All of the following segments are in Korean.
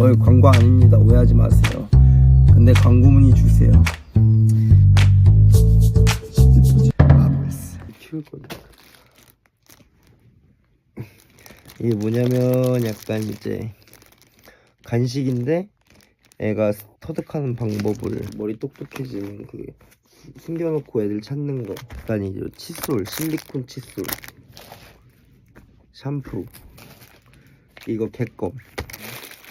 거의 광고 아닙니다. 오해하지 마세요. 근데 광고 문의 주세요. 이게 뭐냐면 약간 이제 간식인데 애가 터득하는 방법을 머리 똑똑해지는 그 숨겨놓고 애들 찾는 거 약간 이제 칫솔 실리콘 칫솔 샴푸 이거 개껌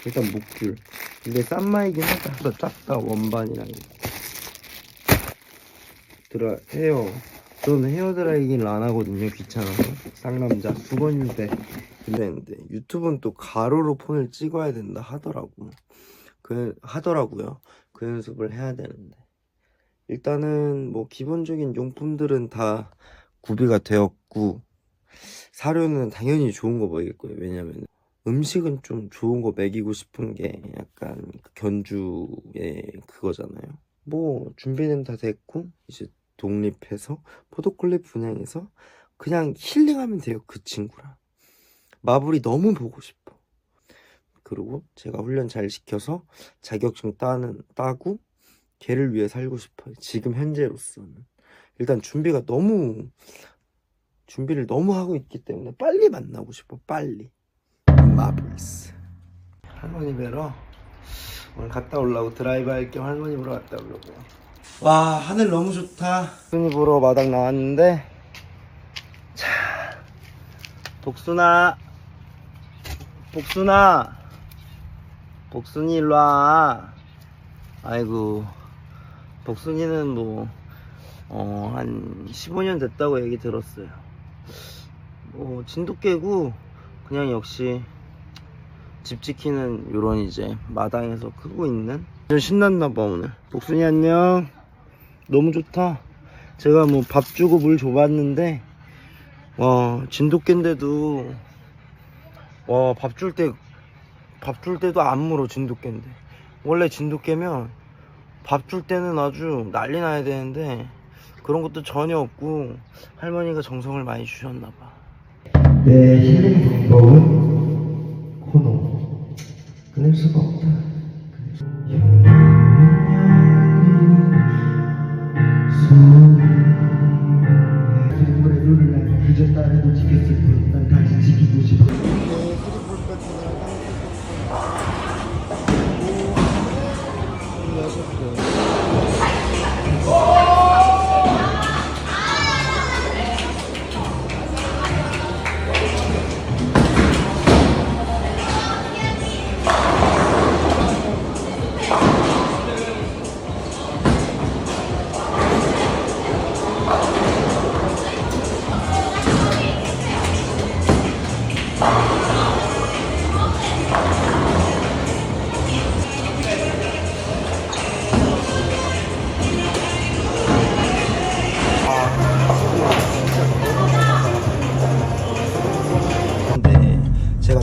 일단 목줄. 근데 싼 마이긴 하다. 더 작다 원반이랑 들어 헤어. 저는 헤어 드라이기를 안 하거든요 귀찮아서. 쌍남자 두 번인데. 근데 유튜브는 또 가로로 폰을 찍어야 된다 하더라고. 그 하더라고요. 그 연습을 해야 되는데. 일단은 뭐 기본적인 용품들은 다 구비가 되었고 사료는 당연히 좋은 거 먹이겠고요. 왜냐면 음식은 좀 좋은 거 먹이고 싶은 게 약간 그 견주의 그거잖아요. 뭐 준비는 다 됐고 이제 독립해서 포도콜립 분양해서 그냥 힐링하면 돼요 그 친구랑. 마블이 너무 보고 싶어. 그리고 제가 훈련 잘 시켜서 자격증 따는 따고 걔를 위해 살고 싶어요 지금 현재로서는. 일단 준비가 너무 준비를 너무 하고 있기 때문에 빨리 만나고 싶어 빨리 마블스 할머니 뵈러 오늘 갔다 오려고 드라이브 할 겸 할머니 보러 갔다 오려고 와 하늘 너무 좋다. 순이 보러 마당 나왔는데 자 복순아 복순아 복순이 일로와. 아이고 복순이는 뭐 어, 한 15년 됐다고 얘기 들었어요. 뭐 진돗 개고 그냥 역시 집 지키는 요런 이제 마당에서 크고 있는 좀 신났나봐 오늘. 복순이 안녕. 너무 좋다. 제가 뭐 밥 주고 물 줘봤는데 와 진돗개인데도 와 밥 줄 때 밥 줄 때도 안 물어 진돗개인데. 원래 진돗개면 밥 줄 때는 아주 난리 나야 되는데 그런 것도 전혀 없고 할머니가 정성을 많이 주셨나봐. 내 힐링 방법은 코너 끊을 수가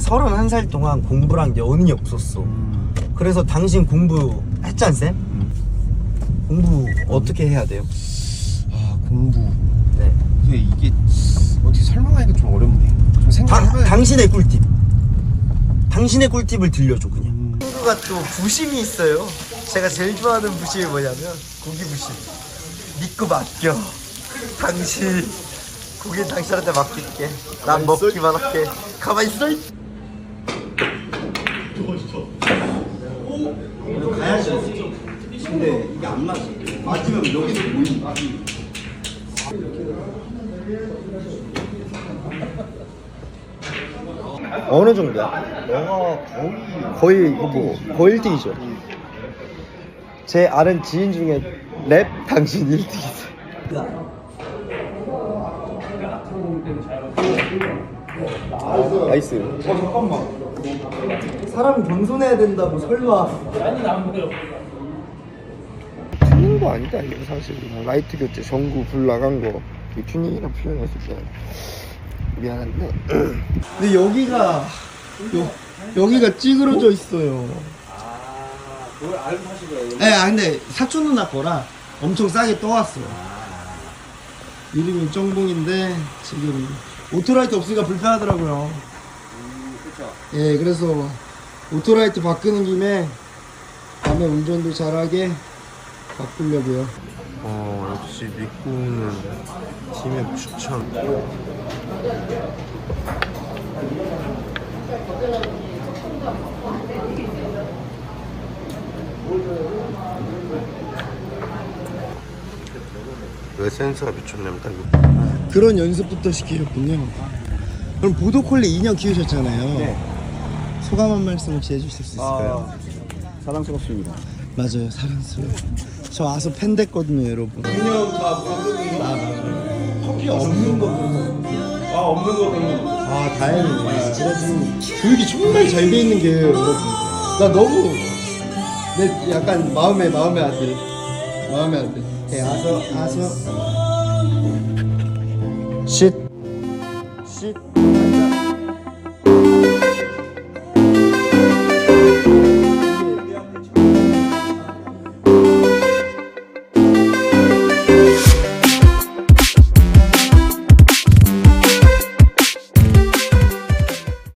31살 동안 공부란 게 어느 게 없었어. 그래서 당신 공부 했잖 쌤? 공부 어떻게 해야 돼요? 아 공부. 네. 근데 이게 어떻게 설명하기가 좀 어렵네. 좀 당, 생각해봐야 당신의 꿀팁. 당신의 꿀팁을 들려줘 그냥. 친구가 또 부심이 있어요. 제가 제일 좋아하는 부심이 뭐냐면 고기 부심. 믿고 맡겨. 당신. 고기 당신한테 맡길게. 난 먹기만 할게. 가만히 있어 이- 오늘 가야지 근데 이게 안 맞아 맞으면 여기서 모인다 어느 정도야? 너가 거의 거의 이거 뭐 거의 1등이죠. 제 아는 지인 중에 랩 당신 1등이세요. 나이스. 어 잠깐만. 사람 겸손해야 된다고 설마. 튜닝도 아니다 이거 사실. 그냥 라이트 교체 전구 불 나간 거. 튜닝이라 표현했을 때. 미안한데. 근데 여기가 요, 여기가 찌그러져 있어요. 그걸 알고 하신 거예요? 예, 아 근데 사촌 누나 거라 엄청 싸게 떠왔어요. 이름이 정봉인데 지금 오토라이트 없으니까 불편하더라고요. 예 그래서 오토라이트 바꾸는 김에 다음에 운전도 잘하게 바꾸려고요. 어 역시 믿고는 팀의 추천. 왜딱 이거. 그런 연습부터 시키셨군요. 그럼 보도콜리 2년 키우셨잖아요. 소감 한 말씀 혹시 해주실 수 있을까요? 사랑스럽습니다. 맞아요, 사랑스러워. 저 와서 팬 됐거든요, 여러분. 그냥 다 물어보는 커피 없는 거 아, 없는 거 그런 거. 아, 다행이네. 그래도 교육이 정말 잘 돼 있는 게 여러분. 나 너무 내 약간 마음에 마음에 안 들. 마음에 안 들. 네, 아서 아서 쉿쉿